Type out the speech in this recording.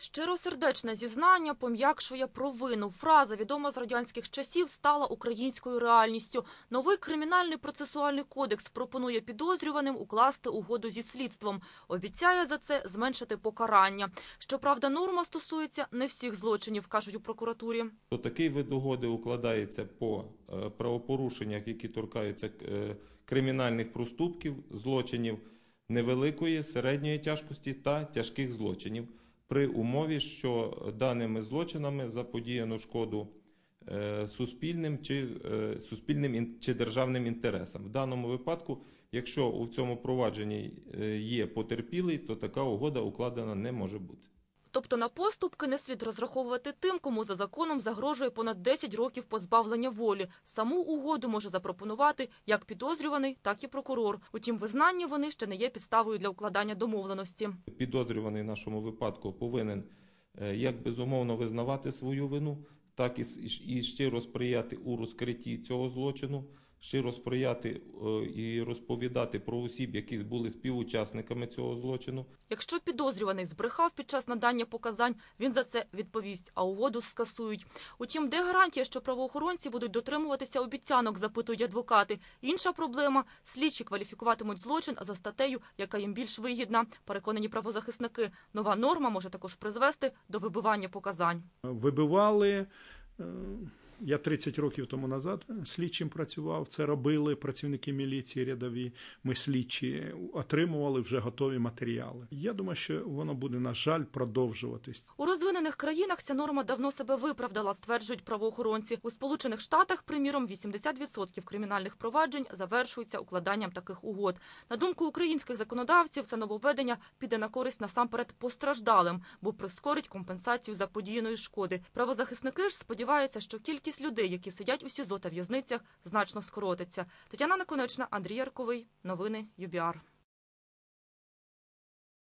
Щиросердечне зізнання пом'якшує провину. Фраза, відома з радянських часів, стала українською реальністю. Новий кримінальний процесуальний кодекс пропонує підозрюваним укласти угоду зі слідством. Обіцяє за це зменшити покарання. Щоправда, норма стосується не всіх злочинів, кажуть у прокуратурі. То такий вид угоди укладається по е, правопорушеннях, які торкаються е, кримінальних проступків, злочинів невеликої, середньої тяжкості та тяжких злочинів при умові, що даними злочинами заподіяно шкоду е, суспільним чи, е, суспільним чи державним інтересам. В даному випадку, якщо у цьому провадженні е, є потерпілий, то така угода укладена не може бути. Тобто на поступки не слід розраховувати тим, кому за законом загрожує понад 10 років позбавлення волі. Саму угоду може запропонувати як підозрюваний, так і прокурор. Утім, визнання вони ще не є підставою для укладання домовленості. підозрюваний в нашому випадку повинен е, як безумовно визнавати свою вину, так і, щиро сприяти у розкритті цього злочину, щиро сприяти е, і розповідати про осіб, які були співучасниками цього злочину. Якщо підозрюваний збрехав під час надання показань, він за це відповість, а угоду скасують. Утім, де гарантія, що правоохоронці будуть дотримуватися обіцянок, запитують адвокати. Інша проблема – слідчі кваліфікуватимуть злочин за статтею, яка їм більш вигідна. Переконані правозахисники. Нова норма може також призвести до вибивання показань. вибивали. Я 30 років тому назад слідчим працював. Це робили працівники міліції рядові. Ми слідчі отримували вже готові матеріали. Я думаю, що воно буде, на жаль, продовжуватись. У розвинених країнах ця норма давно себе виправдала, стверджують правоохоронці. У Сполучених Штатах, приміром, 80% кримінальних проваджень завершуються укладанням таких угод. На думку українських законодавців, це нововведення піде на користь насамперед постраждалим, бо прискорить компенсацію заподіяної шкоди. Правозахисники ж сподіваються, що кількість людей, які сидять у СІЗО та в'язницях, значно скоротиться. Тетяна Наконечна, Андрій Ярковий. Новини ЮБІАР.